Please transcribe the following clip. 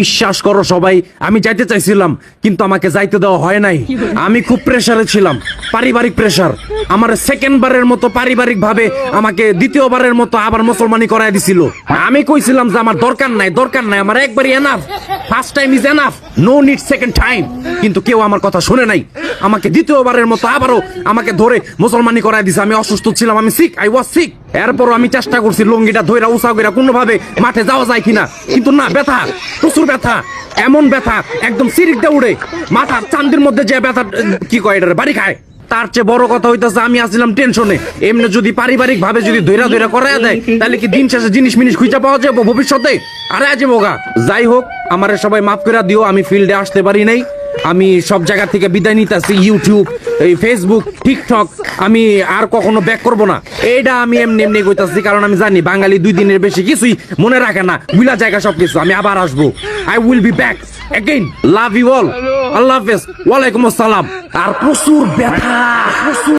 বিশ্বাস করো সবাই আমি যাইতে চাইছিলাম কিন্তু আমাকে যাইতে দেওয়া হয় নাই। আমি খুব প্রেসারে ছিলাম পারিবারিক প্রেসার আমার সেকেন্ড বারের মতো পারিবারিক ভাবে আমাকে দ্বিতীয়বারের মতো আবার মুসলমানি করাই দিছিল। আমি কইছিলাম যে আমার দরকার নাই দরকার নাই আমার একবারই enough first time is enough no need second time কিন্তু কেউ আমার কথা শুনে নাই। আমাকে দ্বিতীয়বারের মতো আবারও আমাকে ধরে মুসলমানি করাই দিছে। আমি অসুস্থ ছিলাম আমি সিক আই ওয়াজ সিক এরপরও আমি চেষ্টা করছি লঙ্গিটা ধইরা উষা কইরা কোনোভাবে মাঠে যাওয়া যায় কিনা। কিন্তু না, ব্যথা, প্রচুর ব্যথা, এমন ব্যথা, একদম সিরিকটা উড়ে মাথা চান্দির মধ্যে যে ব্যথা, কি কয় এটা বাড়ি খায়। তার চেয়ে বড় কথা হইতাছে, আমি আসছিলাম টেনশনে। এমনি যদি পারিবারিক ভাবে যদি ধৈরা ধৈরা করায় দেয়, তাহলে কি দিন শেষে জিনিস মিনিস খুঁজে পাওয়া যাব ভবিষ্যতে? আরে আজ বোগা যাই হোক, আমারে সবাই মাফ করে দিও, আমি ফিল্ডে আসতে পারি নাই। আমি সব জায়গা থেকে বিদায় নিতেছি, ইউটিউব, এই ফেসবুক টিকটক আমি আর কখনো ব্যাক করব না। এইটা আমি এমনি এমনি কইতাছি কারণ আমি জানি বাঙালি দুই দিনের বেশি কিছুই মনে রাখে না। বুলা জায়গা সব কিছু আমি আবার আসব। I will be back again love you all আল্লাহ হাফেজ। ওয়ালাইকুম আসসালাম। আর প্রচুর ব্যথা প্রচুর